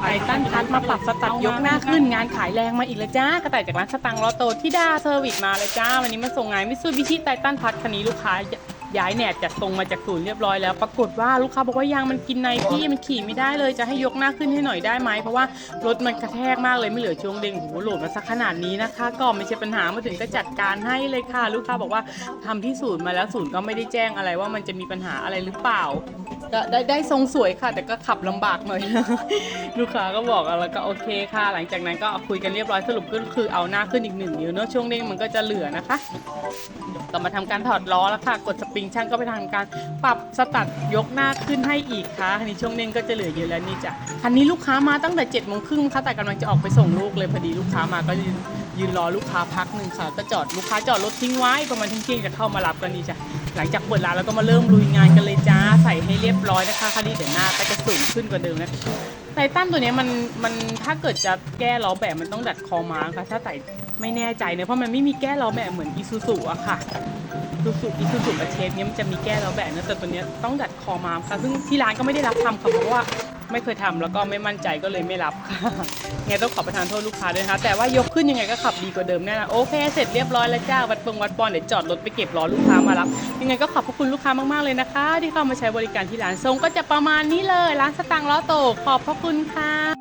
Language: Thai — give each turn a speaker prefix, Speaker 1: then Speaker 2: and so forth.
Speaker 1: ไททันพัดมาปรับสตัดยกหน้าขึ้นงานขายแรงมาอีกแล้วจ้ากระต่ายจากร้านสตังค์ลอโตที่ดาเซอร์วิสมาเลยจ้า วันนี้มาส่งงานมิซูบิชิไททันพัดคันนี้ลูกค้า ย้ายแหนบจากตรงมาจากศูนย์เรียบร้อยแล้วปรากฏว่าลูกค้าบอกว่ายางมันกินในพี่มันขี่ไม่ได้เลยจะให้ยกหน้าขึ้นให้หน่อยได้ไหมเพราะว่ารถมันกระแทกมากเลยไม่เหลือช่วงเด้งโหโหลดมาสักขนาดนี้นะคะ ก็ไม่ใช่ปัญหามาถึงก็จัดการให้เลยค่ะ ลูกค้าบอกว่าทำที่ศูนย์มาแล้วศูนย์ก็ไม่ได้แจ้งอะไรว่ามันจะมีปัญหาอะไรหรือเปล่าได้ได้ทรงสวยค่ะ แต่ก็ขับลำบากหน่อย ลูกค้าก็บอกแล้วก็โอเคค่ะ หลังจากนั้นก็คุยกันเรียบร้อยสรุปก็คือเอาหน้าขึ้นอีกหนึ่งนิ้วเนอะช่วงเด้งมันก็จะเหลือนะคะก็มาทำการถอดล้อแล้วค่ะ กดสปริงช่างก็ไปทำการปรับสตัดยกหน้าขึ้นให้อีกค่ะคันนี้ช่วงเด้งก็จะเหลือเยอะแล้วนี่จ้ะคันนี้ลูกค้ามาตั้งแต่7จ็ดโมงครึ่งค่ะแต่กำลังจะออกไปส่งลูกเลยพอดีลูกค้ามาก็ยืนยืนรอลูกค้าพักหนึ่งค่ะก็จอดลูกค้าจอดรถทิ้งไว้ประมาณเที่ยงจะเข้ามารับกันนี่จ้ะหลังจากเปิดร้านแล้วก็มาเริ่มลุยงานกันเลยจ้าใส่ให้เรียบร้อยนะคะคันนี้เดี๋ยวหน้าก็จะสูงขึ้นกว่าเดิมนะไททันตัวนี้มันมันถ้าเกิดจะแก้ล้อแบบมันต้องดัดคอม้าค่ะถ้าไต่ไม่แน่ใจเนะเพราะมันไม่มีแก้ล้อแบบเหมือนอีซูซูอะค่ะ ซูซูอีซูซูกับเชฟเนี้ยมันจะมีแก้แล้อแบบนะแต่ตัวเนี้ยต้องดัดคอม้าค่ะ ซึ่งที่ร้านก็ไม่ได้รับทำค่ะเพราะว่าไม่เคยทำแล้วก็ไม่มั่นใจก็เลยไม่รับค่ะไงต้องขอประทานโทษลูกค้าด้วยนะคะแต่ว่ายกขึ้นยังไงก็ขับดีกว่าเดิมแน่นะโอเคเสร็จเรียบร้อยแล้วจ้าวัดปงวัดปอนเดี๋ยวจอดรถไปเก็บรอลูกค้ามารับยังไงก็ขอบพระคุณลูกค้ามากๆเลยนะคะ ที่เข้ามาใช้บริการที่ร้านทรงก็จะประมาณนี้เลย ร้านสตางค์ล้อโตขอบพระคุณค่ะ